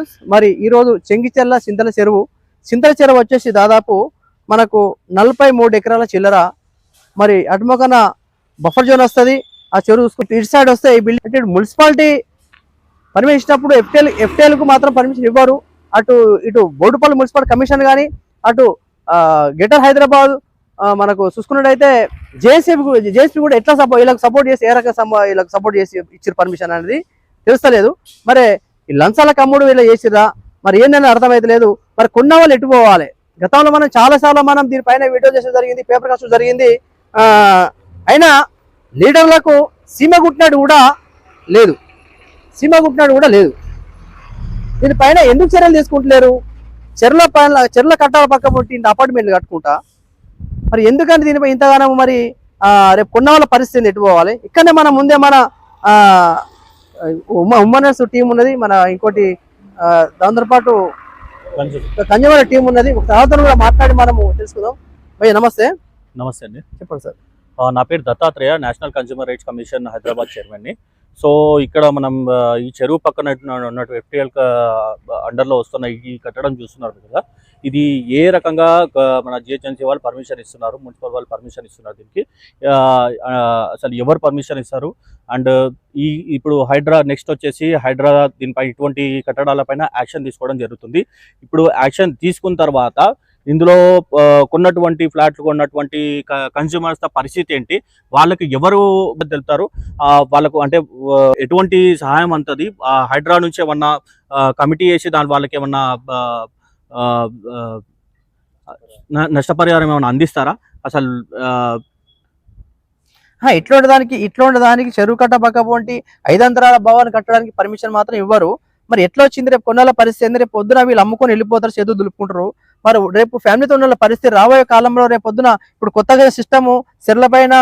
News. మరి ఈరోజు చెంగిచెర్ల సింతల చెరువు. సింతల చెరువు వచ్చేసి దాదాపు మనకు నలభై మూడు ఎకరాల చిల్లర. మరి అటుమొకన బఫర్ జోన్ వస్తుంది. ఆ చెరువు చూసుకుంటే ఇటు సైడ్ వస్తే ఈ బిల్డింగ్ మున్సిపాలిటీ పర్మిషన్ ఇచ్చినప్పుడు ఎఫ్టీఎల్ ఎఫ్టీఎల్కు మాత్రం పర్మిషన్ ఇవ్వరు. అటు ఇటు బోడుపల్లి మున్సిపల్ కమిషన్ కానీ అటు గెటర్ గ్రేటర్ హైదరాబాద్ మనకు చూసుకున్నట్టయితే జేసీబీ జేసీబీ కూడా ఎట్లా సపోర్ట్ వీళ్ళకి సపోర్ట్ చేసి ఏ రకంగా వీళ్ళకి సపోర్ట్ చేసి ఇచ్చారు పర్మిషన్ అనేది తెలుస్తలేదు. మరి ఈ లంచాల కమ్ముడు వీళ్ళు చేసిరా మరి ఏందని అర్థమైతలేదు మరి కొన్న వాళ్ళు ఎటు పోవాలి? గతంలో మనం చాలాసార్లు మనం దీనిపైన వీడియో చేసడం జరిగింది పేపర్ కాస్ట్ జరిగింది. అయినా లీడర్లకు సీమ గుట్టినాడు కూడా లేదు. సీమ గుట్టినాడు కూడా లేదు. దీనిపైన ఎందుకు చర్యలు తీసుకుంటలేరు? చెర్ల పైన చెర్ల కట్టాల పక్క పుట్టి ఇంత అపార్ట్మెంట్లు కట్టుకుంటా? మరి ఎందుకంటే దీనిపై ఇంతగానో మరి రేపు కొన్న వాళ్ళ పరిస్థితి ఎట్టుకోవాలి ఇక్కడనే మనం ముందే మన ఆ, ఉమ్మ ఉమ్మనర్స్ టీం ఉన్నది. మన ఇంకోటి దాంతో పాటు కన్యవాడ టీం ఉన్నది. ఒక తర్వాత కూడా మాట్లాడి మనము తెలుసుకుందాం. భయ్య నమస్తే. నమస్తే అండి. చెప్పండి సార్. నా పేరు Dattatreya national consumer rights commission Hyderabad చైర్మన్ని so ఇక్కడ మనం ఈ చెరువు పక్కన ఉన్న- ఉన్నట్టు ఎఫ్టీఎల్ అండర్లో వస్తున్న ఈ కట్టడం చూస్తున్నారు కదా. ఇది ఏ రకంగా మన జిహెచ్ఎంసీ వాళ్ళు పర్మిషన్ ఇస్తున్నారు మున్సిపల్ వాళ్ళు పర్మిషన్ ఇస్తున్నారు దీనికి? అసలు ఎవరు పర్మిషన్ ఇస్తారు? అండ్ ఈ ఇప్పుడు హైడ్రా నెక్స్ట్ వచ్చేసి హైడ్రా దీనిపై ఇటువంటి కట్టడాలపైన యాక్షన్ తీసుకోవడం జరుగుతుంది. ఇప్పుడు యాక్షన్ తీసుకున్న తర్వాత ఇందులో కొన్నటువంటి ఫ్లాట్లు కొన్నటువంటి కన్స్యూమర్స్ పరిస్థితి ఏంటి? వాళ్ళకి ఎవరు తెలుతారు వాళ్ళకు అంటే ఎటువంటి సహాయం అంతది హైడ్రా నుంచి ఏమన్నా కమిటీ వేసి దాని వాళ్ళకి ఏమన్నా నష్టపరిహారం ఏమైనా అందిస్తారా? అసలు ఆ, ఆ, ఇట్లాంటి దానికి ఇట్లాంటి దానికి చెరువు కట్ట పక్క పోంటి ఐదంతరాల భవన్ కట్టడానికి పర్మిషన్ మాత్రం ఇవ్వరు. మరి ఎట్లా వచ్చింది? రేపు కొన్నాళ్ళ పరిస్థితి ఏంది? రేపు పొద్దున వీళ్ళు అమ్ముకొని వెళ్ళిపోతారు చేతులు దులుపుకుంటారు. మరి రేపు ఫ్యామిలీతో ఉన్న పరిస్థితి రాబోయే కాలంలో రేపు పొద్దున ఇప్పుడు కొత్తగా సిస్టము చెర్ల పైన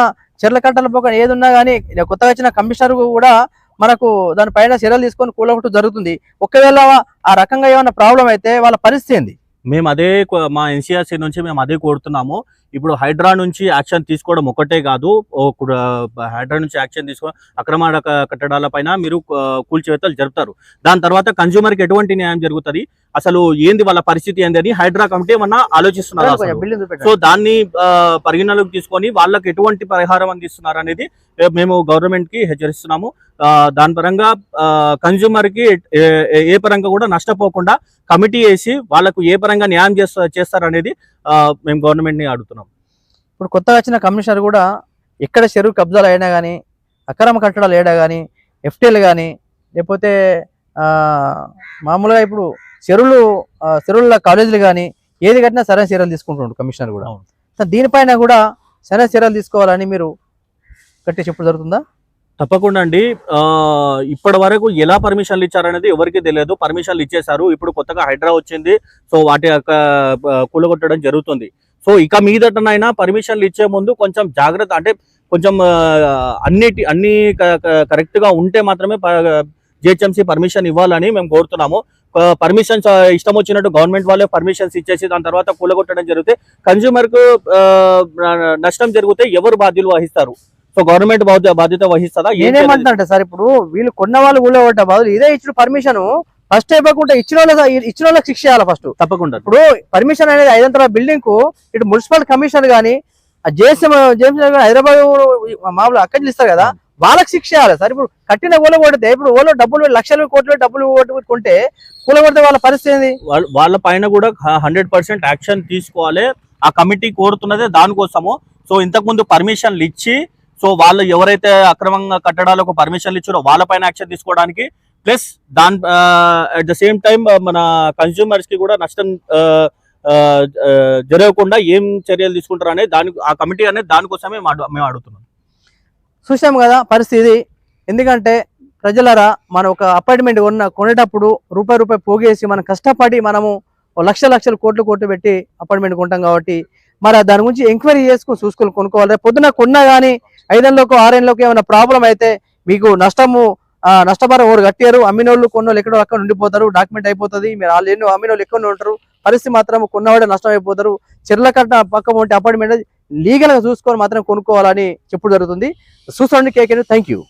చెర్ల కట్టల పోక ఏది ఉన్నా కానీ కొత్తగా వచ్చిన కమిషనర్ కూడా మనకు దానిపైన చర్యలు తీసుకొని కూలగొట్టు జరుగుతుంది. ఒకవేళ ఆ రకంగా ఏమైనా ప్రాబ్లం అయితే వాళ్ళ పరిస్థితి ఏంది? మేము అదే మా ఎన్సీఆర్సీ నుంచి మేము అదే కోరుతున్నాము. ఇప్పుడు హైడ్రా నుంచి యాక్షన్ తీసుకోవడం ఒకటే కాదు. హైడ్రా నుంచి యాక్షన్ తీసుకో అక్రమ క- కట్టడాల పైన మీరు కూల్చివేతలు జరుపుతారు. దాని తర్వాత కన్జ్యూమర్కి ఎటువంటి న్యాయం జరుగుతుంది? అసలు ఏంది వాళ్ళ పరిస్థితి ఏంది అని హైడ్రా కమిటీ ఏమన్నా ఆలోచిస్తున్నారు సో. దాన్ని పరిగణలోకి తీసుకొని వాళ్ళకి ఎటువంటి పరిహారం అందిస్తున్నారు అనేది మేము గవర్నమెంట్కి హెచ్చరిస్తున్నాము దాని పరంగా కన్జ్యూమర్కి ఏ- పరంగా కూడా నష్టపోకుండా కమిటీ వేసి వాళ్ళకు ఏ పరంగా న్యాయం చేస్తా చేస్తారనేది మేము గవర్నమెంట్ని అడుగుతున్నాం. ఇప్పుడు కొత్తగా వచ్చిన కమిషనర్ కూడా ఎక్కడ చెరువు కబ్జాలు అయినా కానీ అక్రమ కట్టడాలు ఏడా కానీ ఎఫ్టీలు కానీ లేకపోతే మామూలుగా ఇప్పుడు చెరువులు చెరువుల కాలేజీలు కానీ ఏది కట్టినా సరైన చర్యలు తీసుకుంటున్నాడు కమిషనర్ కూడా. దీనిపైన కూడా సరైన చర్యలు తీసుకోవాలని మీరు గట్టి చెప్పు జరుగుతుందా? తప్పకుండా అండి. ఇప్పటి వరకు ఎలా పర్మిషన్లు ఇచ్చారనేది ఎవరికి తెలియదు. పర్మిషన్లు ఇచ్చేశారు. ఇప్పుడు కొత్తగా హైడ్రా వచ్చింది. సో వాటి యొక్క కూలగొట్టడం జరుగుతుంది. సో ఇక మీదటనైనా పర్మిషన్లు ఇచ్చే ముందు కొంచెం జాగ్రత్త అంటే కొంచెం అన్నిటి అన్ని కరెక్ట్గా ఉంటే మాత్రమే జిహెచ్ఎంసీ పర్మిషన్ ఇవ్వాలని మేము కోరుతున్నాము. పర్మిషన్స్ ఇష్టం వచ్చినట్టు గవర్నమెంట్ వాళ్ళే పర్మిషన్స్ ఇచ్చేసి దాని తర్వాత కూలగొట్టడం జరిగితే కన్జ్యూమర్కు ఆ, నష్టం జరిగితే ఎవరు బాధ్యులు వహిస్తారు? సో గవర్నమెంట్ బాధ్యత వహిస్తుందా? చేయాలి? నేనేమంటున్నా సార్ ఇప్పుడు వీళ్ళు కొన్న వాళ్ళు కొట్ట బదులు ఇదే ఇచ్చిన పర్మిషన్ ఫస్ట్ ఇవ్వకుండా ఇచ్చిన వాళ్ళకి ఇచ్చిన వాళ్ళకి శిక్ష చేయాలి ఫస్ట్. తప్పకుండా. ఇప్పుడు పర్మిషన్ అనేది ఐదంతల బిల్డింగ్కు ఇటు మున్సిపల్ కమిషనర్ గానీ జేసీ జేమ్స్ హైదరాబాద్ మామూలు అక్కడి నుంచి ఇస్తారు కదా వాళ్ళకి శిక్ష చేయాలి సార్ ఇప్పుడు కట్టిన ఓలో కొడితే ఇప్పుడు ఓలో డబ్బులు లక్షలు కోట్లు డబ్బులు కొట్టి కొంటే కూల కొడితే వాళ్ళ పరిస్థితి ఏంది? వాళ్ళ- వాళ్ళ పైన కూడా హండ్రెడ్ పర్సెంట్ యాక్షన్ తీసుకోవాలి. ఆ కమిటీ కోరుతున్నదే దానికోసము. సో ఇంతకు ముందు పర్మిషన్లు ఇచ్చి సో వాళ్ళు ఎవరైతే అక్రమంగా కట్టడాలకు పర్మిషన్లు ఇచ్చారో వాళ్ళ పైన యాక్షన్ తీసుకోవడానికి ప్లస్ దాని అట్ ద సేమ్ టైం మన కన్స్యూమర్స్కి కూడా నష్టం జరగకుండా ఏం చర్యలు తీసుకుంటారు అనేది దాని ఆ కమిటీ అనేది దానికోసమే మేము మేము అడుగుతున్నాం. చూసాం కదా పరిస్థితి. ఎందుకంటే ప్రజలరా మనం ఒక అపార్ట్మెంట్ కొన్న కొనేటప్పుడు రూపాయి రూపాయి పోగేసి మనం కష్టపడి మనము ఓ లక్ష లక్షలు కోట్లు కోట్లు పెట్టి అపార్ట్మెంట్ కొంటాం కాబట్టి మరి దాని గురించి ఎంక్వైరీ చేసుకుని చూసుకొని కొనుక్కోవాలి. రేపు పొద్దున కొన్నా కానీ ఐదేళ్ళకు ఆరేళ్ళకు ఏమైనా ప్రాబ్లం అయితే మీకు నష్టము నష్టపరం ఎవరు కట్టారు అమ్మినోళ్ళు కొన్నోళ్ళు ఎక్కడో అక్కడ ఉండిపోతారు డాక్యుమెంట్ అయిపోతుంది. మీరు వాళ్ళు ఎన్నో అమ్మినోళ్ళు ఎక్కువ ఉంటారు. పరిస్థితి మాత్రం కొన్నవాడే నష్టం అయిపోతారు చెర్ల కట్ట పక్క ఉంటే అపార్ట్మెంట్ లీగల్గా చూసుకొని మాత్రం కొనుక్కోవాలని చెప్పుడు జరుగుతుంది. చూసుకోండి కేకే థ్యాంక్ యూ